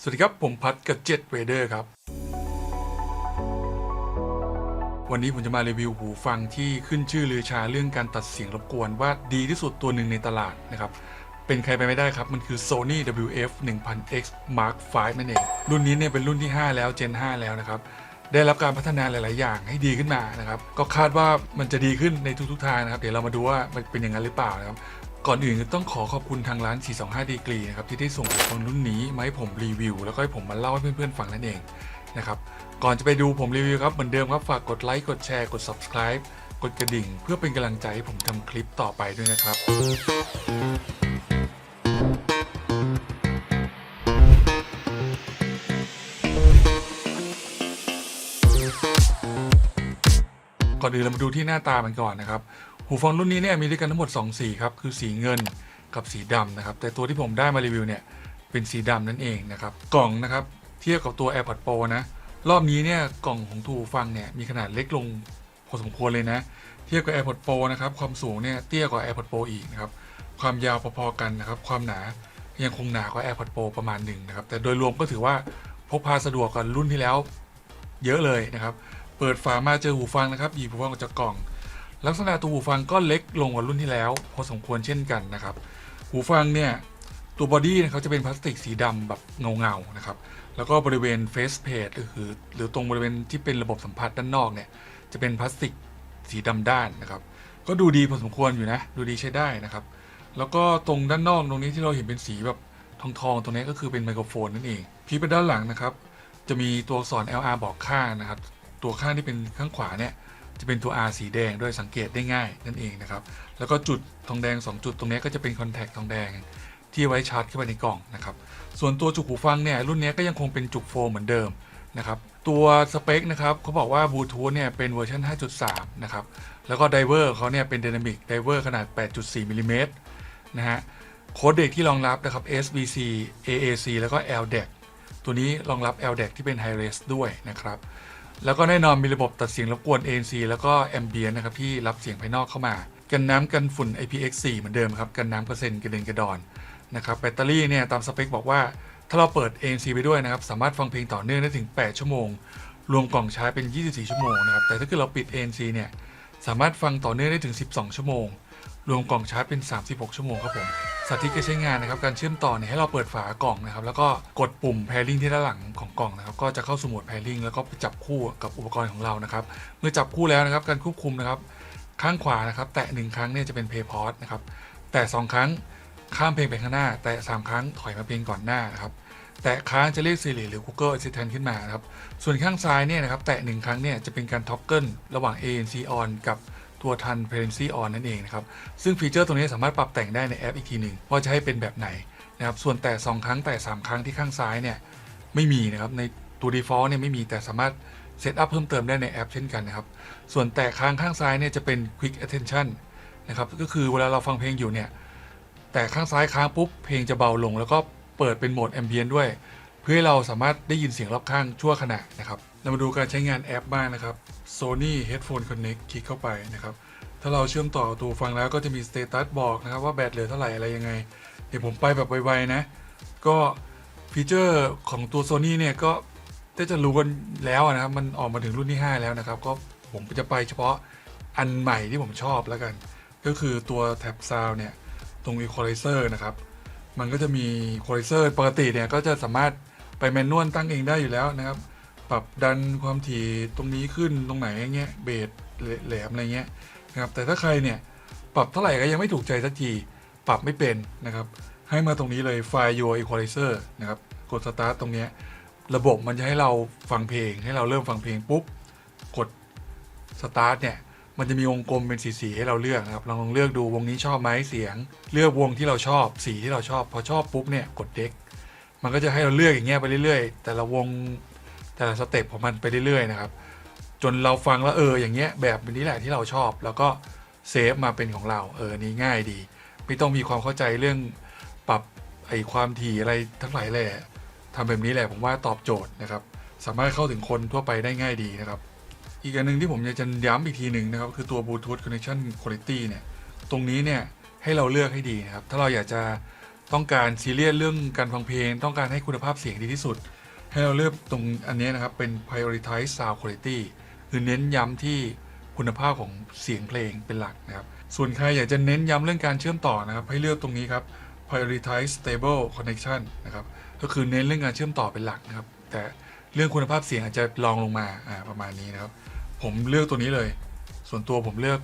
สวัสดีครับ ผมพัดกับเจ็ดเวเดอร์ครับ วันนี้ผมจะมารีวิวหูฟังที่ขึ้นชื่อลือชาเรื่องการตัดเสียงรบกวนว่าดีที่สุดตัวหนึ่งในตลาดนะครับ เป็นใครไปไม่ได้ครับ มันคือ Sony WF 1000X Mark V นั่นเอง รุ่นนี้เนี่ยเป็นรุ่นที่ 5 แล้ว Gen 5 แล้วนะครับ ได้รับการพัฒนาหลาย ๆ อย่างให้ดีขึ้นมานะครับ ก็คาดว่ามันจะดีขึ้นในทุก ๆ ทางนะครับ เดี๋ยวเรามาดูว่ามันเป็นอย่างนั้นหรือเปล่านะครับ ก่อนอื่นต้องขอขอบคุณทางร้าน 425 ดีกรีนะครับที่ได้ส่งหูฟังรุ่นนี้มาให้ผมรีวิว แล้วก็ให้ผมมาเล่าให้เพื่อนๆฟังนั่นเองนะครับก่อนจะไปดูผมรีวิวครับเหมือนเดิมครับฝากกดไลค์กดแชร์กด subscribe กดกระดิ่ง เพื่อเป็นกำลังใจให้ผมทำคลิปต่อไปด้วยนะครับ ก่อนอื่นเรามาดูที่หน้าตามันก่อนนะครับ หูฟังรุ่นนี้เนี่ยมีด้วยกันทั้งหมด 2 สีครับ คือสีเงินกับสีดำนะครับ แต่ตัวที่ผมได้มารีวิวเนี่ยเป็นสีดำนั่นเองนะครับ กล่องนะครับเทียบกับตัว AirPods Pro นะ รอบนี้เนี่ยกล่องของทูฟังเนี่ยมีขนาดเล็กลงพอสมควรเลยนะ เทียบกับ AirPods Pro นะครับ ความสูงเนี่ยเตี้ยกว่า AirPods Pro อีกนะครับ ความยาวพอๆกันนะครับ ความหนายังคงหนากว่า AirPods Pro ประมาณหนึ่งนะครับ แต่โดยรวมก็ถือว่าพกพาสะดวกกว่ารุ่นที่แล้ว เยอะเลยนะครับ เปิดฝามาเจอหูฟังนะครับ หยิบหูฟังออกจากกล่อง ลักษณะตัวหูฟังก็เล็กลงกว่ารุ่นที่แล้ว พอสมควรเช่นกันนะครับ หูฟังเนี่ยตัวบอดี้เขาจะเป็นพลาสติกสีดำแบบเงาๆนะครับ แล้วก็บริเวณเฟสเพจหรือหรือตรงบริเวณที่เป็นระบบสัมผัสด้านนอกเนี่ยจะเป็นพลาสติกสีดำด้านนะครับ ก็ดูดีพอสมควรอยู่นะ ดูดีใช้ได้นะครับ แล้วก็ตรงด้านนอกตรงนี้ที่เราเห็นเป็นสีแบบทองๆตรงนี้ก็คือเป็นไมโครโฟนนั่นเองพีไปด้านหลังนะครับ จะมีตัวอักษร LR บอกข้างนะครับ ตัวข้างที่เป็นข้างขวาเนี่ย จะเป็นตัว R สีแดงด้วยสังเกตได้ง่ายนั่นเองนะครับ แล้วก็จุดทองแดง 2 จุดตรงนี้ก็จะเป็นคอนแทคทองแดงที่ไว้ชาร์จเข้าไปในกล่องนะครับ ส่วนตัวจุกหูฟังเนี่ยรุ่นนี้ก็ยังคงเป็นจุกโฟมเหมือนเดิมนะครับตัวสเปคนะครับเขาบอกว่าบลูทูธเนี่ยเป็นเวอร์ชัน5.3 นะครับ แล้วก็ไดเวอร์เขาเนี่ยเป็น Dynamic Diver ขนาด 8.4มิลลิเมตรนะฮะโค้ดเด็กที่รองรับนะครับ SBC AAC แล้วก็ LDAC ตัวนี้รองรับ LDAC ที่เป็น High Res ด้วยนะครับ แล้วก็แน่นอนมีระบบตัดเสียงรบกวน ANC แล้วก็ Ambient นะครับที่รับเสียงภายนอกเข้ามา กันน้ำกันฝุ่น IPX4 เหมือนเดิมครับกันน้ำกระเซ็นกระเด็นกระดอนนะครับแบตเตอรี่เนี่ยตามสเปคบอกว่าถ้าเราเปิด ANC ไปด้วยนะครับสามารถฟังเพลงต่อเนื่องได้ถึง 8 ชั่วโมง รวมกล่องชาร์จเป็น 24 ชั่วโมงนะครับแต่ถ้าเกิดเราปิด ANC เนี่ยสามารถฟังต่อเนื่องได้ถึง 12 ชั่วโมง รวมกล่องชาร์จเป็น 36 ชั่วโมงครับผมสาธิตการใช้งานนะครับการเชื่อมต่อเนี่ยให้เราเปิดฝากล่องนะครับแล้วก็กดปุ่ม pairing ที่ด้านหลังของกล่องนะครับก็จะเข้าสู่โหมด pairing แล้วก็ไปจับคู่กับอุปกรณ์ของเรานะครับเมื่อจับคู่แล้วนะครับการควบคุมนะครับข้างขวานะครับแตะหนึ่งครั้งเนี่ยจะเป็น play pause นะครับแตะสองครั้งข้ามเพลงไปข้างหน้า แตะสามครั้งถอยมาเพลงก่อนหน้านะครับแตะค้างจะเรียก Siri หรือ Google Assistant ขึ้นมานะครับส่วนข้างซ้ายเนี่ยนะครับแตะหนึ่งครั้งเนี่ยจะเป็นการ toggle ระหว่าง ANC on กับ ตัวทัน Parency on นั่นเองนะครับ ซึ่งฟีเจอร์ตรงนี้สามารถปรับแต่งได้ในแอปอีกทีหนึ่งว่าจะให้เป็นแบบไหนนะครับ ส่วนแตะ2ครั้งแตะ3ครั้งที่ข้างซ้ายเนี่ยไม่มีนะครับ ในตัว default เนี่ยไม่มีแต่สามารถเซตอัพเพิ่มเติมได้ในแอปเช่นกันนะครับ ส่วนแตะค้างข้างซ้ายเนี่ยจะเป็น quick attention นะครับ ก็คือเวลาเราฟังเพลงอยู่เนี่ย แต่ข้างซ้ายค้างปุ๊บเพลงจะเบาลง แล้วก็เปิดเป็นโหมดแอมเบียนด้วย เพื่อให้เราสามารถได้ยินเสียงรอบข้างชั่วขณะนะครับ เรามาดูการใช้งานแอปบ้างนะครับ Sony Headphone Connect คลิกเข้าไปนะครับ ถ้าเราเชื่อมต่อตัวฟังแล้วก็จะมีสเตตัสบอกนะครับว่าแบตเหลือเท่าไหร่อะไรยังไง เดี๋ยวผมไปแบบไวๆนะ ก็ฟีเจอร์ของตัว Sony เนี่ยก็ได้จะรู้กันแล้วนะครับ มันออกมาถึงรุ่นที่ 5 แล้วนะครับ ก็ผมจะไปเฉพาะอันใหม่ที่ผมชอบแล้วกัน ก็คือตัวแท็บซาวเนี่ยตรง Equalizer นะครับ มันก็จะมี Equalizer ปกติเนี่ยก็จะสามารถไปแมนนวลตั้งเองได้อยู่แล้วนะครับ ปรับดันความถี่ตรงนี้ขึ้นตรงไหนอย่างเงี้ยเบสแหลมอะไรเงี้ยนะครับแต่ถ้าใครเนี่ยปรับเท่าไหร่ก็ยังไม่ถูกใจสักทีปรับไม่เป็นนะครับ ให้มาตรงนี้เลยไฟล์ Your Equalizer นะครับกด Start ตรงเนี้ยระบบมันจะให้เราฟังเพลง ให้เราเริ่มฟังเพลงปุ๊บกดสตาร์ทเนี่ยมันจะมีวงกลมเป็นสีๆให้เราเลือกนะครับลองเลือกดูวงนี้ชอบไหมเสียง เลือกวงที่เราชอบสีที่เราชอบ พอชอบปุ๊บเนี่ยกดเด็กมันก็จะให้เราเลือกอย่างเงี้ยไปเรื่อยๆ แต่ละวง แต่ละสเต็ปของมันไปเรื่อยๆนะครับ จนเราฟังแล้วเอออย่างเงี้ยแบบนี้แหละที่เราชอบ แล้วก็เซฟมาเป็นของเราเออนี่ง่ายดี ไม่ต้องมีความเข้าใจเรื่องปรับไอความถี่อะไรทั้งหลายเลยทำแบบนี้แหละผมว่าตอบโจทย์นะครับ สามารถเข้าถึงคนทั่วไปได้ง่ายดีนะครับ อีกอันหนึ่งที่ผมอยากจะย้ำอีกทีหนึ่งนะครับ คือตัว Bluetooth Connection Quality เนี่ย ตรงนี้เนี่ยให้เราเลือกให้ดีนะครับ ถ้าเราอยากจะต้องการซีเรียสเรื่องการฟังเพลง ต้องการให้คุณภาพเสียงดีที่สุด ให้เราเลือกตรงอันนี้นะครับ เป็น prioritize sound quality คือเน้นย้ำที่คุณภาพของเสียงเพลงเป็นหลักนะครับ ส่วนใครอยากจะเน้นย้ำเรื่องการเชื่อมต่อนะครับ ให้เลือกตรงนี้ครับ prioritize stable connection นะครับ ก็คือเน้นเรื่องการเชื่อมต่อเป็นหลักนะครับ แต่เรื่องคุณภาพเสียงอาจจะลองลงมาอ่าประมาณนี้นะครับ ผมเลือกตัวนี้เลย ส่วนตัวผมเลือก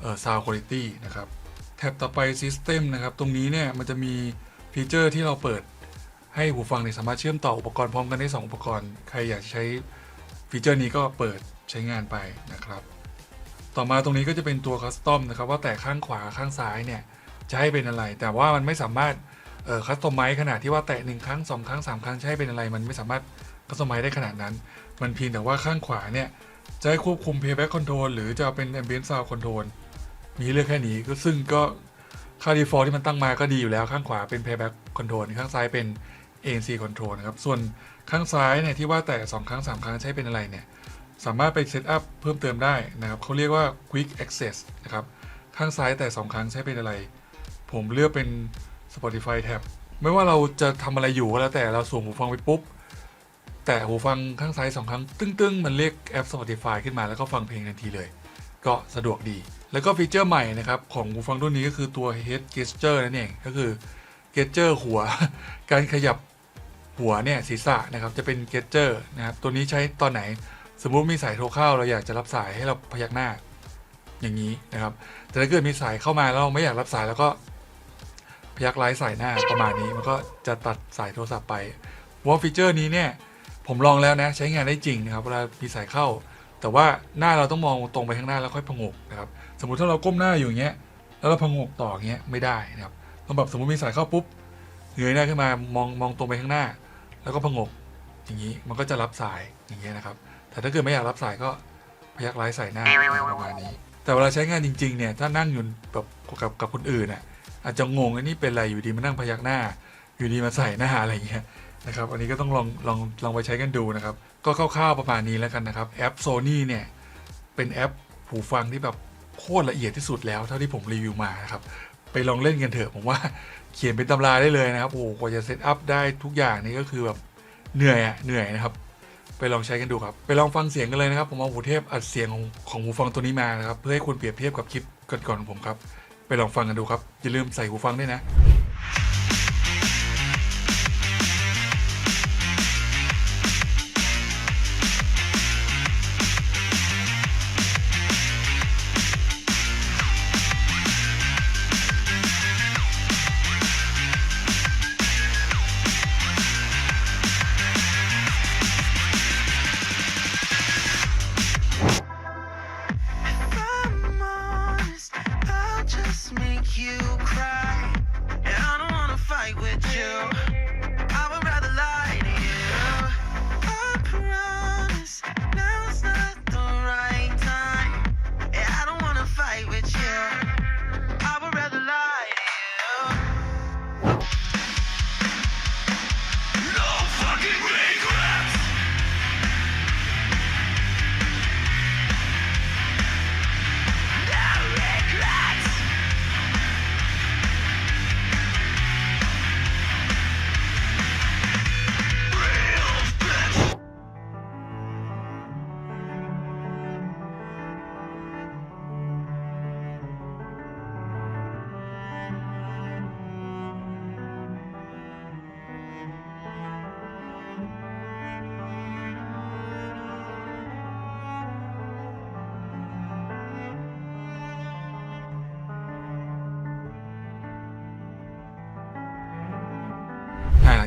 เอ่อ sound quality นะครับ แท็บต่อไป system นะครับ ตรงนี้เนี่ยมันจะมีฟีเจอร์ที่เราเปิด ให้หูฟังเนี่ยสามารถเชื่อมต่ออุปกรณ์พร้อมกันได้ 2 อุปกรณ์ ใครอยากใช้ฟีเจอร์นี้ก็เปิดใช้งานไปนะครับ ต่อมาตรงนี้ก็จะเป็นตัวคัสตอมนะครับว่าแต่ข้างขวาข้างซ้ายเนี่ยจะให้เป็นอะไร แต่ว่ามันไม่สามารถเอ่อคัสตอมไมซ์ขนาดที่ว่าแตะหนึ่งครั้งสองครั้งสามครั้งให้เป็นอะไร มันไม่สามารถคัสตอมไมซ์ได้ขนาดนั้น มันเพียงแต่ว่าข้างขวาเนี่ยจะให้ควบคุม playback control หรือจะเป็น ambient sound control มีเลือกแค่นี้ก็ซึ่งก็ค่า default ที่มันตั้งมาก็ดีอยู่แล้วข้างขวาเป็น playback control ข้างซ้ายเป็น ANC control นะครับ ส่วนข้างซ้ายเนี่ยที่ว่าแต่ 2 ครั้ง 3 ครั้งใช้เป็นอะไรเนี่ย สามารถไปเซตอัพเพิ่มเติมได้นะครับเขาเรียกว่า quick access นะครับ ข้างซ้ายแต่ 2 ครั้งใช้เป็นอะไร ผมเลือกเป็น Spotify tab ไม่ว่าเราจะทำอะไรอยู่ก็แล้วแต่เราสวมหูฟังไปปุ๊บ แต่หูฟังข้างซ้าย2ครั้ง ตึ้งๆ มันเรียกแอป Spotify ขึ้นมาแล้วก็ฟังเพลงทันทีเลย ก็สะดวกดี แล้วก็ฟีเจอร์ใหม่นะครับ ของหูฟังรุ่นนี้ก็คือตัว head gesture นั่นเอง ก็คือ gesture หัว การขยับ หัวเนี่ยศีรษะนะครับจะเป็น gesture นะครับตัวนี้ใช้ตอนไหนสมมุติมีสายโทรเข้าเราอยากจะรับสายให้เราพยักหน้าอย่างนี้นะครับ แต่ถ้าเกิดมีสายเข้ามาแล้วเราไม่อยากรับสายแล้วก็พยักไลฟ์สายหน้าประมาณนี้มันก็จะตัดสายโทรศัพท์ไปว่าฟีเจอร์นี้เนี่ยผมลองแล้วนะใช้งานได้จริงนะครับเวลามีสายเข้า แต่ว่าหน้าเราต้องมองตรงไปข้างหน้าแล้วค่อยพงกนะครับสมมติถ้าเราก้มหน้าอยู่อย่างเงี้ยแล้วเราพงกต่ออย่างเงี้ยไม่ได้นะครับต้องแบบสมมติมีสายเข้าปุ๊บเงยหน้าขึ้นมามองมองตรงไปข้างหน้า แล้วก็พงกอย่างนี้มันก็จะรับสายอย่างเงี้ยนะครับ แต่ถ้าเกิดไม่อยากรับสายก็พยักไลฟ์สายหน้าประมาณนี้ แต่เวลาใช้งานจริง ๆ เนี่ย ถ้านั่งอยู่แบบกับกับคนอื่นน่ะอาจจะงงอ้นี่เป็นอะไรอยู่ดีมานั่งพยักหน้า อยู่ดีมาใส่หน้าอะไรอย่างเงี้ยนะครับ อันนี้ก็ต้องลองลองลองไปใช้กันดูนะครับ ก็คร่าวๆประมาณนี้แล้วกันนะครับแอป Sony เนี่ยเป็นแอปหูฟังที่แบบโคตรละเอียดที่สุดแล้วเท่าที่ผมรีวิวมานะครับ ไปลองเล่นกันเถอะผมว่าเขียนเป็นตำราได้เลยนะครับโอ้โหกว่าจะเซตอัพได้ทุกอย่างนี่ก็คือแบบเหนื่อยอะเหนื่อยนะครับ ไปลองใช้กันดูครับ ไปลองฟังเสียงกันเลยนะครับ ผมเอาหูเทพอัดเสียงของของหูฟังตัวนี้มานะครับ เพื่อให้คุณเปรียบเทียบกับคลิปก่อนๆของผมครับ ไปลองฟังกันดูครับ อย่าลืมใส่หูฟังด้วยนะ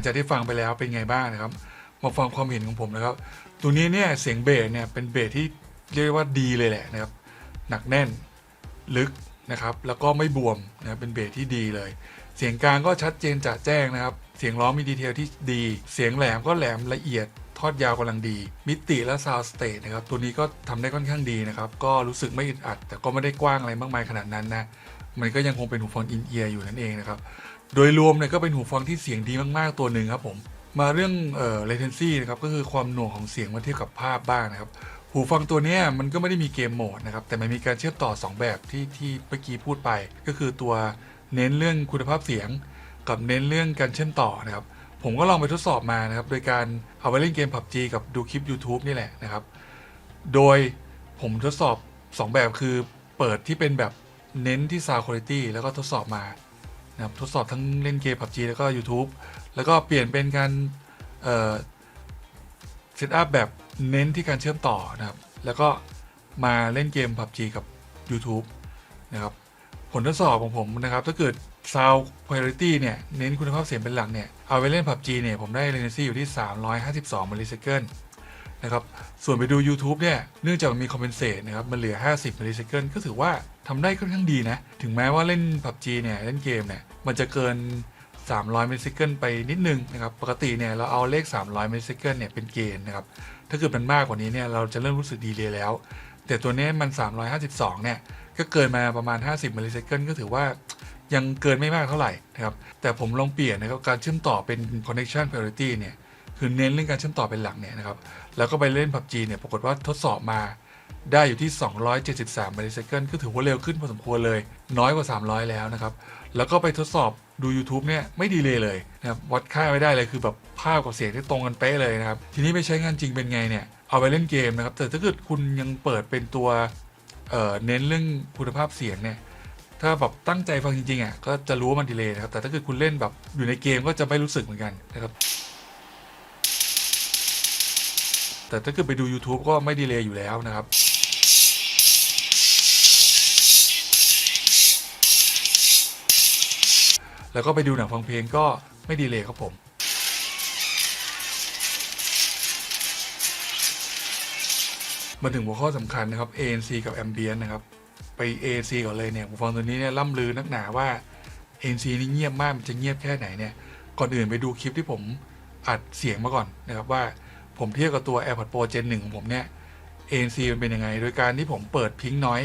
จากที่ฟังไปแล้วเป็นไงบ้างนะครับ มาฟังความเห็นของผมนะครับ ตัวนี้เนี่ยเสียงเบสเนี่ยเป็นเบสที่เรียกว่าดีเลยแหละนะครับ หนักแน่นลึกนะครับ แล้วก็ไม่บวมนะเป็นเบสที่ดีเลย เสียงกลางก็ชัดเจนจัดแจ้งนะครับ เสียงร้องมีดีเทลที่ดี เสียงแหลมก็แหลมละเอียดทอดยาวกำลังดี มิติและซาวสเตทนะครับ ตัวนี้ก็ทำได้ค่อนข้างดีนะครับ ก็รู้สึกไม่อึดอัด แต่ก็ไม่ได้กว้างอะไรมากมายขนาดนั้นนะ มันก็ยังคงเป็นหูฟังอินเอียร์อยู่นั่นเองนะครับ โดยรวมเนี่ยก็เป็นหูฟังที่เสียงดีมากๆตัวหนึ่งครับผม มาเรื่องเอ่อ latency นะครับก็คือความหน่วงของเสียงเมื่อเทียบกับภาพบ้างนะครับ หูฟังตัวนี้มันก็ไม่ได้มีเกมโหมดนะครับ แต่มันมีการเชื่อมต่อ 2 แบบที่ที่เมื่อกี้พูดไป ก็คือตัวเน้นเรื่องคุณภาพเสียง กับเน้นเรื่องการเชื่อมต่อนะครับ ผมก็ลองไปทดสอบมานะครับ โดยการเอาไปเล่นเกม PUBG กับดูคลิป YouTube นี่แหละนะครับ โดยผมทดสอบ 2 แบบคือเปิดที่เป็นแบบเน้นที่ Sound Quality แล้วก็ทดสอบมา นะครับทดสอบทั้งเล่นเกม PUBG แล้วก็ YouTube แล้วก็เปลี่ยนเป็นการเอ่อเซตอัพแบบเน้นที่การเชื่อมต่อนะครับ แล้วก็มาเล่นเกม PUBG กับ YouTube นะครับ ผลทดสอบของผมนะครับ ถ้าเกิด Sound Quality เนี่ย เน้นคุณภาพเสียงเป็นหลักเนี่ย เอาไปเล่น PUBG เนี่ย ผมได้ latency อยู่ที่ 352มิลลิเซคันนะครับ ส่วนไปดู YouTube เนี่ย เนื่องจากมันมี compensate นะครับ มันเหลือ 50มิลลิเซคันก็ถือว่า ทำได้ค่อนข้างดีนะ ถึงแม้ว่าเล่น PUBG เนี่ย เล่นเกมเนี่ย มันจะเกิน 300มิลลิเซคันไปนิดนึงนะครับ ปกติเนี่ยเราเอาเลข 300มิลลิเซคันเนี่ยเป็นเกณฑ์นะครับ ถ้าเกิดมันมากกว่านี้เนี่ยเราจะเริ่มรู้สึกดีเลยแล้ว แต่ตัวนี้มัน 352 เนี่ย ก็เกินมาประมาณ 50มิลลิเซคันก็ถือว่ายังเกินไม่มากเท่าไหร่นะครับ แต่ผมลองเปลี่ยนนะครับการเชื่อมต่อเป็น connection priority เนี่ย คือเน้นเรื่องการเชื่อมต่อเป็นหลักเนี่ยนะครับ แล้วก็ไปเล่น PUBG เนี่ย ปรากฏว่าทดสอบมา ได้อยู่ที่ 273มิลลิเซคันก็ถือว่าเร็วขึ้นพอสมควรเลย น้อยกว่า 300 แล้วนะครับ แล้วก็ไปทดสอบดู YouTube เนี่ยไม่ดีเลยเลยนะครับวัดค่าไม่ได้เลยคือแบบภาพกับเสียงที่ตรงกันเป๊ะเลยนะครับ ทีนี้ไปใช้งานจริงเป็นไงเนี่ย เอาไปเล่นเกมนะครับ แต่ถ้าเกิดคุณยังเปิดเป็นตัวเเน้นเรื่องคุณภาพเสียงเนี่ยถ้าแบบตั้งใจฟังจริงๆอะก็จะรู้ว่ามันดีเลยนะครับแต่ถ้าเกิดคุณเล่นแบบอยู่ในเกมก็จะไม่รู้สึกเหมือนกันนะครับแต่ถ้าเกิดไปดู YouTube ก็ไม่ดีเลยอยู่แล้วนะครับ แล้วก็ไปดูหนังฟังเพลงก็ไม่ดีเลยครับผมมาถึงหัวข้อสำคัญนะครับ ANC กับ Ambient นะครับ ไป ANC ก่อนเลยเนี่ยหูฟังตัวนี้เนี่ยล่ำลือนักหนาว่า ANC นี่เงียบมากมันจะเงียบแค่ไหนเนี่ยก่อนอื่นไปดูคลิปที่ผมอัดเสียงมาก่อนนะครับว่าผมเทียบกับตัว AirPods Pro Gen 1ของผมเนี่ย ANC มันเป็นยังไง โดยการที่ผมเปิดพิงน้อย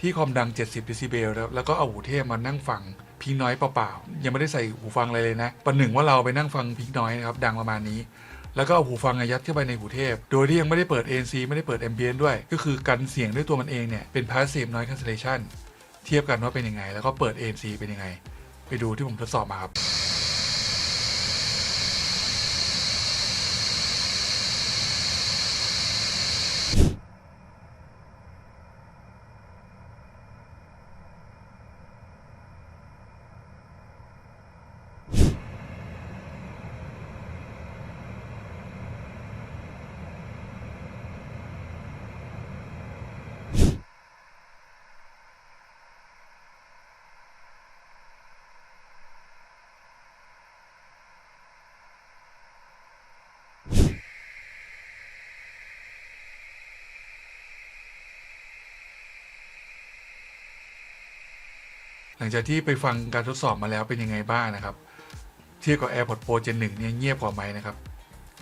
ที่ความดัง 70ดซิเบลแล้วแล้วก็เอาหูเทพมานั่งฟัง พิงน้อยเปล่าๆยังไม่ได้ใส่หูฟังอะไรเลยนะประหนึ่งว่าเราไปนั่งฟังพิงน้อยนะครับดังประมาณนี้ แล้วก็เอาหูฟังยัดเข้าไปในหูเทพ โดยที่ยังไม่ได้เปิด ANC ไม่ได้เปิด Ambient ด้วย ก็คือกันเสียงด้วยตัวมันเองเนี่ยเป็น Passive Noise Cancellation เทียบกันว่าเป็นยังไง แล้วก็เปิด ANC เป็นยังไง ไปดูที่ผมทดสอบมาครับ ลังจากที่ไปฟังการทดสอบมาแล้วเป็นยังไงบ้างนะครับ เทียบกับ AirPods Pro Gen 1เนี่ยเงียบกว่าไหมนะครับ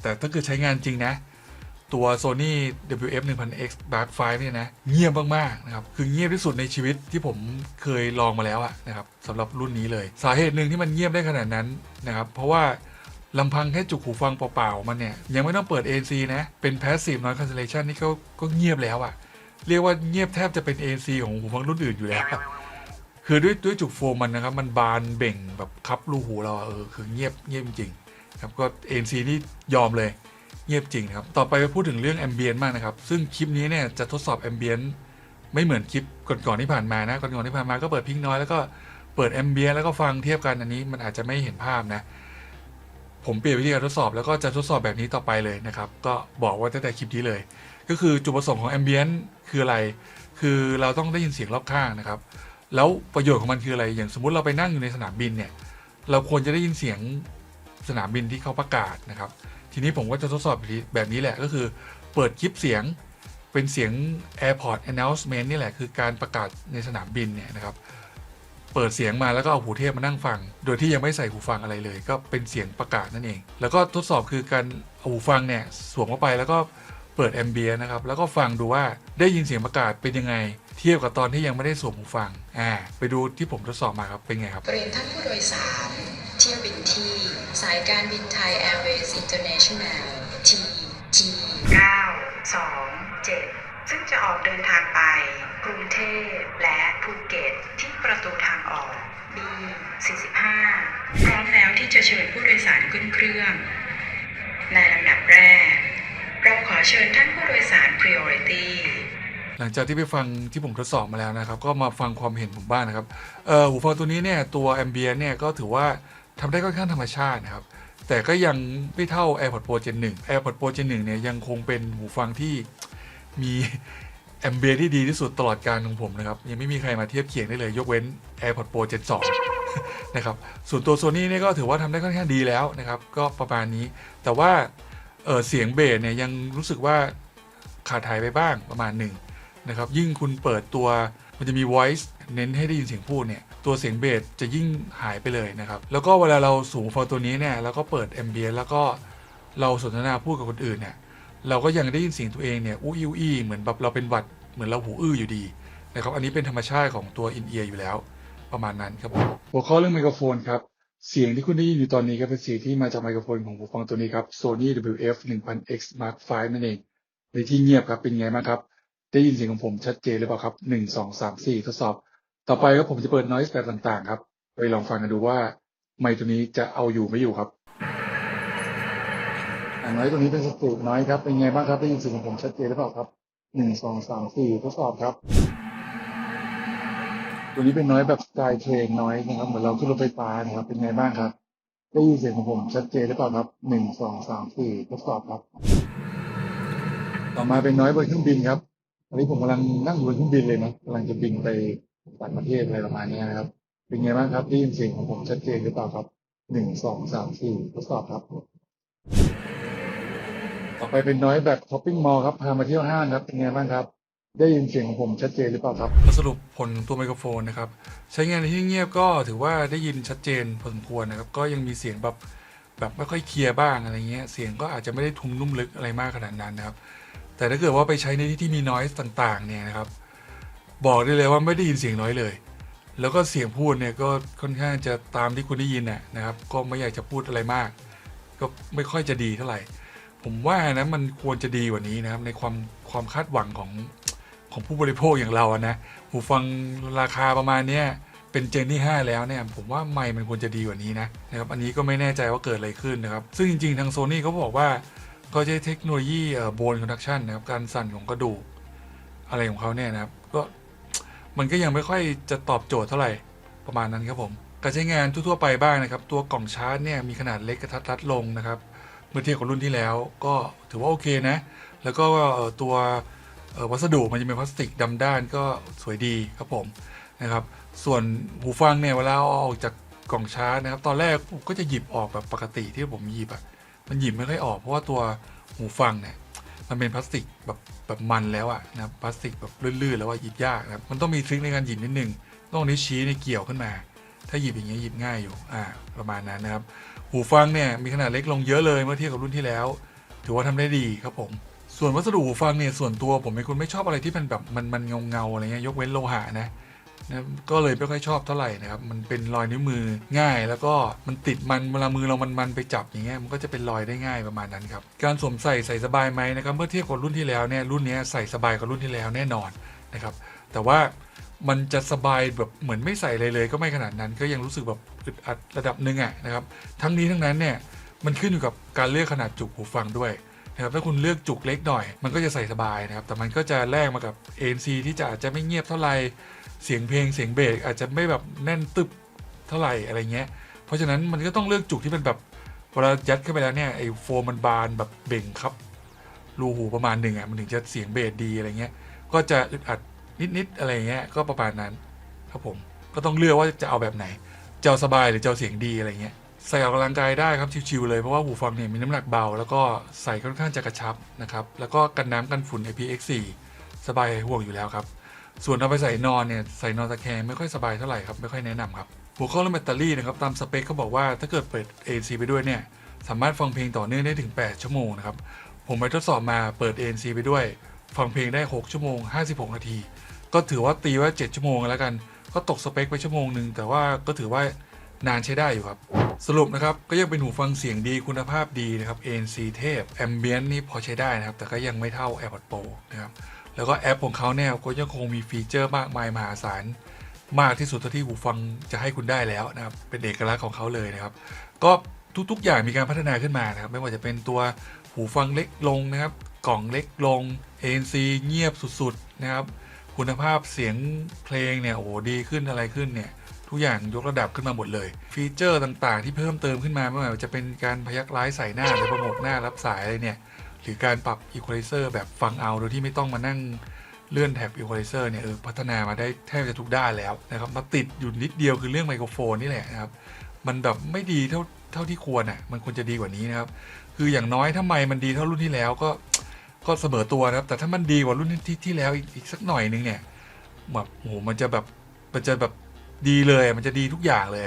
แต่ถ้าเกิดใช้งานจริงนะ ตัว Sony WF 1000X Mark V เนี่ยนะเงียบมากๆนะครับคือเงียบที่สุดในชีวิตที่ผมเคยลองมาแล้วอะนะครับสำหรับรุ่นนี้เลย สาเหตุหนึ่งที่มันเงียบได้ขนาดนั้นนะครับ เพราะว่าลำพังแค่จุกหูฟังเปล่าๆมันเนี่ย ยังไม่ต้องเปิด ANC นะ เป็น Passive Noise Cancellation นี่ก็ก็เงียบแล้วอะเรียกว่าเงียบแทบจะเป็น ANC ของหูฟังรุ่นอื่นอยู่แล้ว คือด้วยด้วยจุกโฟมมันนะครับ มันบานเบ่งแบบคับรูหูเราเออคือเงียบเงียบจริงครับก็ ANC นี่ยอมเลยเงียบจริงนะครับ ต่อไปไปพูดถึงเรื่องแอมเบียนมากนะครับ ซึ่งคลิปนี้เนี่ยจะทดสอบแอมเบียนไม่เหมือนคลิปก่อนๆที่ผ่านมานะก่อนๆที่ผ่านมาก็เปิดพิงน้อยแล้วก็เปิดแอมเบียนแล้วก็ฟังเทียบกันอันนี้มันอาจจะไม่เห็นภาพนะผมเปลี่ยนวิธีการทดสอบแล้วก็จะทดสอบแบบนี้ต่อไปเลยนะครับ ก็บอกว่าตั้งแต่คลิปนี้เลย ก็คือจุดประสงค์ของแอมเบียนคืออะไร คือเราต้องได้ยินเสียงรอบข้างนะครับ แล้วประโยชน์ของมันคืออะไร อย่างสมมติเราไปนั่งอยู่ในสนามบินเนี่ย เราควรจะได้ยินเสียงสนามบินที่เขาประกาศนะครับ ทีนี้ผมก็จะทดสอบแบบนี้แหละ ก็คือเปิดคลิปเสียงเป็นเสียง Airport Announcement นี่แหละ คือการประกาศในสนามบินเนี่ยนะครับ เปิดเสียงมาแล้วก็เอาหูเทพมานั่งฟัง โดยที่ยังไม่ใส่หูฟังอะไรเลย ก็เป็นเสียงประกาศนั่นเอง แล้วก็ทดสอบคือการเอาหูฟังเนี่ยสวมเข้าไปแล้วก็เปิดแอมเบียนะครับ แล้วก็ฟังดูว่าได้ยินเสียงประกาศเป็นยังไง เทียบกับตอนที่ยังไม่ได้สวมหูฟังอ่าไปดูที่ผมทดสอบมาครับเป็นไงครับเรียนท่านผู้โดยสารเที่ยวบินที่สายการบินไทย Airways International TG 927ซึ่งจะออกเดินทางไปกรุงเทพและภูเก็ตที่ประตูทางออก B45 พร้อมแล้วที่จะเชิญผู้โดยสารขึ้นเครื่อง ในลำดับแรก เราขอเชิญท่านผู้โดยสาร Priority หลังจากที่ไปฟังที่ผมทดสอบมาแล้วนะครับ ก็มาฟังความเห็นผมบ้างนะครับหูฟังตัวนี้เนี่ยตัว a m b i e n เนี่ยก็ถือว่าทำได้ค่อนข้างธรรมชาตินะครับ แต่ก็ยังไม่เท่า AirPods Pro Gen 1 AirPods Pro Gen 1 เนี่ยยังคงเป็นหูฟังที่มีแอมเบียที่ดีที่สุดตลอดการของผมนะครับ ยังไม่มีใครมาเทียบเคียงได้เลย ยกเว้น AirPods Pro Gen 2 นะครับ ส่วนตัวโซนี่เนี่ยก็ถือว่าทำได้ค่อนข้างดีแล้วนะครับ ก็ประมาณนี้ แต่ว่าเเสียงเบสเนี่ยยังรู้สึกว่าขาดหายไปบ้างประมาณหนึ่ง นะครับยิ่งคุณเปิดตัวมันจะมี voice เน้นให้ได้ยินเสียงพูดเนี่ยตัวเสียงเบสจะยิ่งหายไปเลยนะครับแล้วก็เวลาเราสูงฟังตัวนี้เนี่ยแล้วก็เปิด a m b i e n แล้วก็เราสนทนาพูดกับคนอื่นเนี่ยเราก็ยังได้ยินเสียงตัวเองเนี่ยอู้อิ้วอี้เหมือนแบบเราเป็นหวัดเหมือนเราหูอื้ออยู่ดีนะครับอันนี้เป็นธรรมชาติของตัวอินเอียร์อยู่แล้วประมาณนั้นครับหัวข้อเรื่องไมโครโฟนครับเสียงที่คุณได้ยินอยู่ตอนนี้ก็เป็นเสียงที่มาจากไมโครโฟนของหูฟังตัวนี้ครับ Sony WF 1000X Mark V นั่นเองในที่เงียบครับเป็นไงบ้างครับ ได้ยินเสียงของผมชัดเจนหรือเปล่าครับหนึ่งสองสามสี่ทดสอบ ต่อไปครับผมจะเปิด noise แบบต่างๆ ครับไปลองฟังกันดูว่า ไมค์ตัวนี้จะเอาอยู่ไม่อยู่ครับอ่าน้อยตรงนี้เป็นสตูดน้อยครับเป็นไงบ้างครับได้ยินเสียงของผมชัดเจนหรือเปล่าครับหนึ่งสองสามสี่ทดสอบครับ ตัวนี้เป็นน้อยแบบสไตล์เทรนน้อยนะครับเหมือนเราขึ้นรถไฟฟ้านะครับ เป็นไงบ้างครับได้ยินเสียงของผมชัดเจนหรือเปล่าครับหนึ่งสองสามสี่ทดสอบครับ ต่อมาเป็นน้อยบนเครื่องบินครับ ตอนนี้ผมกำลังนั่งบนเครื่องบินเลยนะกำลังจะบินไปต่างประเทศอะไรประมาณนี้นะครับ เป็นไงบ้างครับได้ยินเสียงของผมชัดเจนหรือเปล่าครับหนึ่งสองสามสี่ทดสอบครับ ต่อไปเป็นน้อยแบบช้อปปิ้งมอลครับพามาเที่ยวห้างครับเป็นไงบ้างครับ ได้ยินเสียงของผมชัดเจนหรือเปล่าครับสรุปผลตัวไมโครโฟนนะครับ ใช้งานในที่เงียบก็ถือว่าได้ยินชัดเจนพอสมควรนะครับ ก็ยังมีเสียงแบบแบบไม่ค่อยเคลียร์บ้างอะไรเงี้ย เสียงก็อาจจะไม่ได้ทุ้มนุ่มลึกอะไรมากขนาดนั้นนะครับ แต่ถ้าเกิดว่าไปใช้ในที่ที่มีนอยส์ต่างๆ เนี่ยนะครับ บอกได้เลยว่าไม่ได้ยินเสียงน้อยเลย แล้วก็เสียงพูดเนี่ยก็ค่อนข้างจะตามที่คุณได้ยินน่ะนะครับ ก็ไม่อยากจะพูดอะไรมาก ก็ไม่ค่อยจะดีเท่าไหร่ ผมว่านะมันควรจะดีกว่านี้นะครับในความความคาดหวังของของผู้บริโภคอย่างเราอะนะหูฟังราคาประมาณเนี้ยเป็นเจนที่ 5 แล้วเนี่ยผมว่าไมค์มันควรจะดีกว่านี้นะนะครับอันนี้ก็ไม่แน่ใจว่าเกิดอะไรขึ้นนะครับ ซึ่งจริงๆทางโซนี่เขาบอกว่า ก็ใช้เทคโนโลยีโบนคอนดักชันนะครับ การสั่นของกระดูก อะไรของเขาเนี่ยนะครับ ก็มันก็ยังไม่ค่อยจะตอบโจทย์เท่าไหร่ประมาณนั้นครับผม การใช้งานทั่วๆไปบ้างนะครับ ตัวกล่องชาร์จเนี่ยมีขนาดเล็กกระทัดรัดลงนะครับ เมื่อเทียบกับรุ่นที่แล้ว ก็ถือว่าโอเคนะ แล้วก็ตัววัสดุมันจะเป็นพลาสติกดำด้านก็สวยดีครับผมนะครับ ส่วนหูฟังเนี่ยเวลาเอาออกจากกล่องชาร์จนะครับ ตอนแรกผมก็จะหยิบออกแบบปกติที่ผมหยิบอะ มันหยิบไม่ค่อยออกเพราะว่าตัวหูฟังเนี่ยมันเป็นพลาสติกแบบแบบมันแล้วอะนะพลาสติกแบบลื่นๆแล้วว่าหยิบยากนะมันต้องมีทริคในการหยิบนิดนึงต้องนิ้วชี้ในเกี่ยวขึ้นมา ถ้าหยิบอย่างเงี้ยหยิบง่ายอยู่อ่าประมาณนั้นนะครับ หูฟังเนี่ยมีขนาดเล็กลงเยอะเลยเมื่อเทียบกับรุ่นที่แล้ว ถือว่าทำได้ดีครับผม ส่วนวัสดุหูฟังเนี่ยส่วนตัวผมเป็นคนไม่ชอบอะไรที่มันแบบมันมันเงาเงาอะไรเงี้ยยกเว้นโลหะนะ นะก็เลยไม่ค่อยชอบเท่าไหร่นะครับมันเป็นรอยนิ้วมือง่าย แล้วก็มันติดมันเวลามือเรามันมันไปจับอย่างเงี้ยมันก็จะเป็นรอยได้ง่ายประมาณนั้นครับการสวมใส่ใส่สบายไหมนะครับเมื่อเทียบกับรุ่นที่แล้วเนี่ยรุ่นนี้ใส่สบายกว่ารุ่นที่แล้วแน่นอนนะครับแต่ว่ามันจะสบายแบบเหมือนไม่ใส่เลยเลย ก็ไม่ขนาดนั้นก็ยังรู้สึกแบบอึดอัดระดับหนึ่งอะนะครับทั้งนี้ทั้งนั้นเนี่ยมันขึ้นอยู่กับการเลือกขนาดจุกหูฟังด้วยนะครับถ้าคุณเลือกจุกเล็กหน่อย มันก็จะใส่สบายนะครับแต่มันก็จะแลกมากับ ANC ที่จะอาจจะไม่เงียบเท่าไหร่ เสียงเพลงเสียงเบสอาจจะไม่แบบแน่นตึบเท่าไหร่อะไรเงี้ย เพราะฉะนั้นมันก็ต้องเลือกจุกที่เป็นแบบเวลายัดเข้าไปแล้วเนี่ยไอ้โฟมมันบานแบบเบ่งครับรูหูประมาณหนึ่งอะมันถึงจะเสียงเบสดีอะไรเงี้ย ก็จะอึดอัดนิดๆอะไรเงี้ยก็ประมาณนั้นครับผมก็ต้องเลือกว่าจะเอาแบบไหนจะเอาสบายหรือจะเอาเสียงดีอะไรเงี้ยใส่ออกกำลังกายได้ครับชิวๆเลยเพราะว่าหูฟังเนี่ยมีน้ำหนักเบา แล้วก็ใส่ค่อนข้างจะกระชับนะครับแล้วก็กันน้ำกันฝุ่น IPX4 สบายห่วงอยู่แล้วครับ ส่วนเอาไปใส่นอนเนี่ยใส่นอนตะแคงไม่ค่อยสบายเท่าไหร่ครับไม่ค่อยแนะนำครับหัวข้อเรื่องแบตเตอรี่นะครับตามสเปคเขาบอกว่าถ้าเกิดเปิด ANC ไปด้วยเนี่ยสามารถฟังเพลงต่อเนื่องได้ถึง 8 ชั่วโมงนะครับผมไปทดสอบมาเปิด ANC ไปด้วย ฟังเพลงได้ 6 ชั่วโมง 56 นาที ก็ถือว่าตีว่า 7 ชั่วโมงแล้วกัน ก็ตกสเปคไปชั่วโมงหนึ่งแต่ว่าก็ถือว่านานใช้ได้อยู่ครับ สรุปนะครับก็ยังเป็นหูฟังเสียงดีคุณภาพดีนะครับ ANC เทพ Ambient นี่พอใช้ได้นะครับแต่ก็ยังไม่เท่า AirPods Pro นะครับ แล้วก็แอปของเขาเนี่ยก็ยังคงมีฟีเจอร์มากมายมหาศาลมากที่สุดเท่าที่หูฟังจะให้คุณได้แล้วนะครับเป็นเอกลักษณ์ของเขาเลยนะครับ ก็ทุกๆอย่างมีการพัฒนาขึ้นมานะครับ ไม่ว่าจะเป็นตัวหูฟังเล็กลงนะครับ กล่องเล็กลง ANC เงียบสุดๆนะครับ คุณภาพเสียงเพลงเนี่ยโอ้ดีขึ้นอะไรขึ้นเนี่ยทุกอย่างยกระดับขึ้นมาหมดเลย ฟีเจอร์ต่างๆ ที่เพิ่มเติมขึ้นมาไม่ว่าจะเป็นการพยักร้ายใส่หน้าหรือโปรโมทหน้ารับสายอะไรเนี่ย หรือการปรับ Equalizer แบบฟังเอาโดยที่ไม่ต้องมานั่งเลื่อนแท็บ Equalizer เนี่ยเออพัฒนามาได้แทบจะทุกด้านแล้วนะครับมาติดอยู่นิดเดียวคือเรื่องไมโครโฟนนี่แหละนะครับ มันแบบไม่ดีเท่าเท่าที่ควรอะมันควรจะดีกว่านี้นะครับ คืออย่างน้อยถ้าไมมันดีเท่ารุ่นที่แล้วก็ก็เสมอตัวนะครับ แต่ถ้ามันดีกว่ารุ่นที่ที่แล้วอีกอีกสักหน่อยนึงเนี่ยแบบโอ้โหมันจะแบบมันจะแบบดีเลยมันจะดีทุกอย่างเลย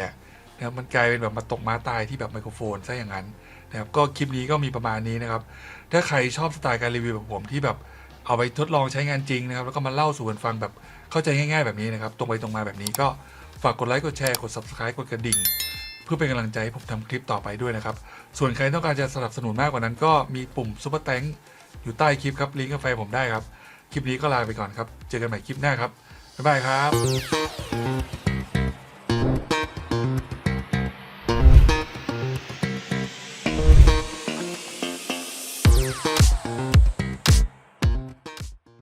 นะครับมันกลายเป็นแบบมาตกม้าตายที่แบบไมโครโฟนซะอย่างนั้น นะครับก็คลิปนี้ก็มีประมาณนี้นะครับ ถ้าใครชอบสไตล์การรีวิวแบบผมที่แบบเอาไปทดลองใช้งานจริงนะครับ แล้วก็มาเล่าสู่กันฟังแบบเข้าใจง่ายๆแบบนี้นะครับ ตรงไปตรงมาแบบนี้ก็ฝากกดไลค์กดแชร์กด subscribe กดกระดิ่ง เพื่อเป็นกำลังใจให้ผมทำคลิปต่อไปด้วยนะครับ ส่วนใครต้องการจะสนับสนุนมากกว่านั้น ก็มีปุ่มซุปเปอร์แตงอยู่ใต้คลิปครับลิงก์กาแฟผมได้ครับคลิปนี้ก็ลาไปก่อนครับ เจอกันใหม่คลิปหน้าครับบ๊ายบายครับ